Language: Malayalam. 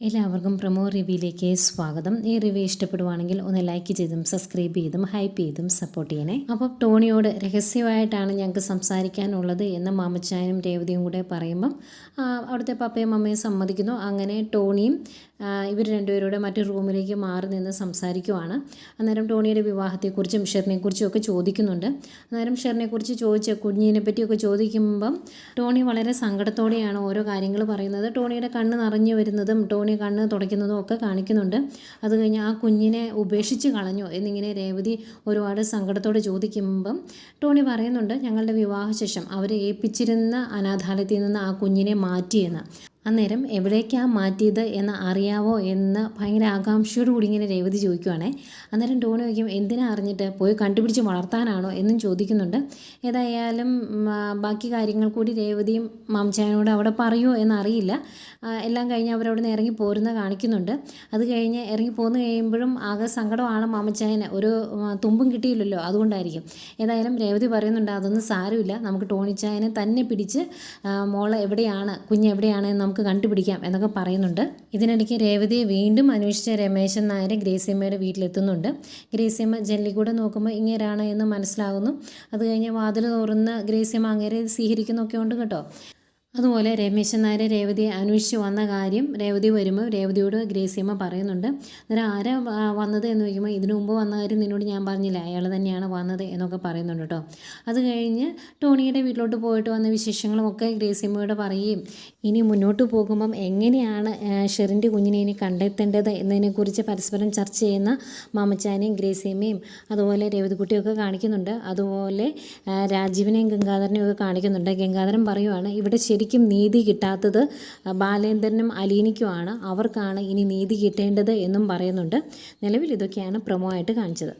എല്ലാവർക്കും പ്രൊമോ റിവ്യൂയിലേക്ക് സ്വാഗതം. ഈ റിവ്യൂ ഇഷ്ടപ്പെടുവാണെങ്കിൽ ഒന്ന് ലൈക്ക് ചെയ്തും സബ്സ്ക്രൈബ് ചെയ്തും ഹൈപ്പ് ചെയ്തും സപ്പോർട്ട് ചെയ്യണേ. അപ്പോൾ ടോണിയോട് രഹസ്യമായിട്ടാണ് ഞങ്ങൾക്ക് സംസാരിക്കാനുള്ളത് എന്ന് മാമച്ചായനും രേവതിയും കൂടെ പറയുമ്പം അവിടുത്തെ പപ്പയും അമ്മയും സമ്മതിക്കുന്നു. അങ്ങനെ ടോണിയും ഇവർ രണ്ടുപേരോട് മറ്റു റൂമിലേക്ക് മാറി നിന്ന് സംസാരിക്കുവാണ്. അന്നേരം ടോണിയുടെ വിവാഹത്തെക്കുറിച്ചും ഷെറിനെക്കുറിച്ചും ഒക്കെ ചോദിക്കുന്നുണ്ട്. അന്നേരം ഷെറിനെക്കുറിച്ച് ചോദിച്ച കുഞ്ഞിനെ പറ്റിയൊക്കെ ചോദിക്കുമ്പം ടോണി വളരെ സങ്കടത്തോടെയാണ് ഓരോ കാര്യങ്ങൾ പറയുന്നത്. ടോണിയുടെ കണ്ണ് നിറഞ്ഞു വരുന്നതും ടോണി കണ്ണ് തുടയ്ക്കുന്നതും ഒക്കെ കാണിക്കുന്നുണ്ട്. അത് കഴിഞ്ഞ് ആ കുഞ്ഞിനെ ഉപേക്ഷിച്ച് കളഞ്ഞു എന്നിങ്ങനെ രേവതി ഒരുപാട് സങ്കടത്തോടെ ചോദിക്കുമ്പം ടോണി പറയുന്നുണ്ട് ഞങ്ങളുടെ വിവാഹശേഷം അവരെ ഏൽപ്പിച്ചിരുന്ന അനാഥാലയത്തിൽ നിന്ന് ആ കുഞ്ഞിനെ മാറ്റിയെന്ന്. അന്നേരം എവിടേക്കാണ് മാറ്റിയത് എന്ന് അറിയാവോ എന്ന് ഭയങ്കര ആകാംക്ഷയോട് കൂടി ഇങ്ങനെ രേവതി ചോദിക്കുവാണേ. അന്നേരം ടോണി ചോദിക്കും എന്തിനാ അറിഞ്ഞിട്ട്? പോയി കണ്ടുപിടിച്ച് വളർത്താനാണോ? എന്നും ചോദിക്കുന്നുണ്ട്. ഏതായാലും ബാക്കി കാര്യങ്ങൾ കൂടി രേവതിയും മാംചായനോട് അവിടെ പറയുമോ എന്നറിയില്ല. എല്ലാം കഴിഞ്ഞ് അവരവിടെ നിന്ന് ഇറങ്ങി പോരുന്ന കാണിക്കുന്നുണ്ട്. അത് കഴിഞ്ഞ് ഇറങ്ങി പോന്നു കഴിയുമ്പോഴും ആകെ സങ്കടമാണ് മാമച്ചായന്. ഒരു തുമ്പും കിട്ടിയില്ലല്ലോ അതുകൊണ്ടായിരിക്കും. ഏതായാലും രേവതി പറയുന്നുണ്ട് അതൊന്നും സാരമില്ല. നമുക്ക് ടോണിച്ചായനെ തന്നെ പിടിച്ച് മോളെ എവിടെയാണ് കുഞ്ഞ് എവിടെയാണ് എന്ന് നമുക്ക് കണ്ടുപിടിക്കാം എന്നൊക്കെ പറയുന്നുണ്ട്. ഇതിനിടയ്ക്ക് രേവതിയെ വീണ്ടും അന്വേഷിച്ച രമേശൻ നായർ ഗ്രേസിയമ്മയുടെ വീട്ടിലെത്തുന്നുണ്ട്. ഗ്രേസിയമ്മ ജനലിക്കൂടെ കൂടെ നോക്കുമ്പോൾ ഇങ്ങേരാണ് എന്ന് മനസ്സിലാകുന്നു അത് കഴിഞ്ഞ് വാതിൽ തുറന്ന് ഗ്രേസിയമ്മ അങ്ങേരെ സ്വീകരിക്കുന്നൊക്കെ ഉണ്ട് കേട്ടോ. അതുപോലെ രമേശൻ നായർ രേവതിയെ അന്വേഷിച്ച് വന്ന കാര്യം രേവതി വരുമ്പോൾ രേവതിയോട് ഗ്രേസിയമ്മ പറയുന്നുണ്ട്. അന്നേരം ആരാ വന്നത് എന്ന് ചോദിക്കുമ്പോൾ ഇതിനു മുമ്പ് വന്ന കാര്യം നിന്നോട് ഞാൻ പറഞ്ഞില്ല? അയാൾ തന്നെയാണ് വന്നത് എന്നൊക്കെ പറയുന്നുണ്ട് കേട്ടോ അത് കഴിഞ്ഞ് ടോണിയുടെ വീട്ടിലോട്ട് പോയിട്ട് വന്ന വിശേഷങ്ങളുമൊക്കെ ഗ്രേസിയമ്മയോട് പറയുകയും ഇനി മുന്നോട്ട് പോകുമ്പം എങ്ങനെയാണ് ഷെറിന്റെ കുഞ്ഞിനെ ഇനി കണ്ടെത്തേണ്ടത് എന്നതിനെക്കുറിച്ച് പരസ്പരം ചർച്ച ചെയ്യുന്ന മാമച്ചാനെയും ഗ്രേസിയമ്മയും അതുപോലെ രേവതിക്കുട്ടിയൊക്കെ കാണിക്കുന്നുണ്ട്. അതുപോലെ രാജീവിനെയും ഗംഗാധരനെയും ഒക്കെ കാണിക്കുന്നുണ്ട്. ഗംഗാധരൻ പറയുവാണ് ഇവിടെ ശരിക്കും നീതി കിട്ടാത്തത് ബാലേന്ദ്രനും അലീനയ്ക്കുമാണ്. അവർക്കാണ് ഇനി നീതി കിട്ടേണ്ടത് എന്നും പറയുന്നുണ്ട്. നിലവിൽ ഇതൊക്കെയാണ് പ്രമോ ആയിട്ട് കാണിച്ചത്.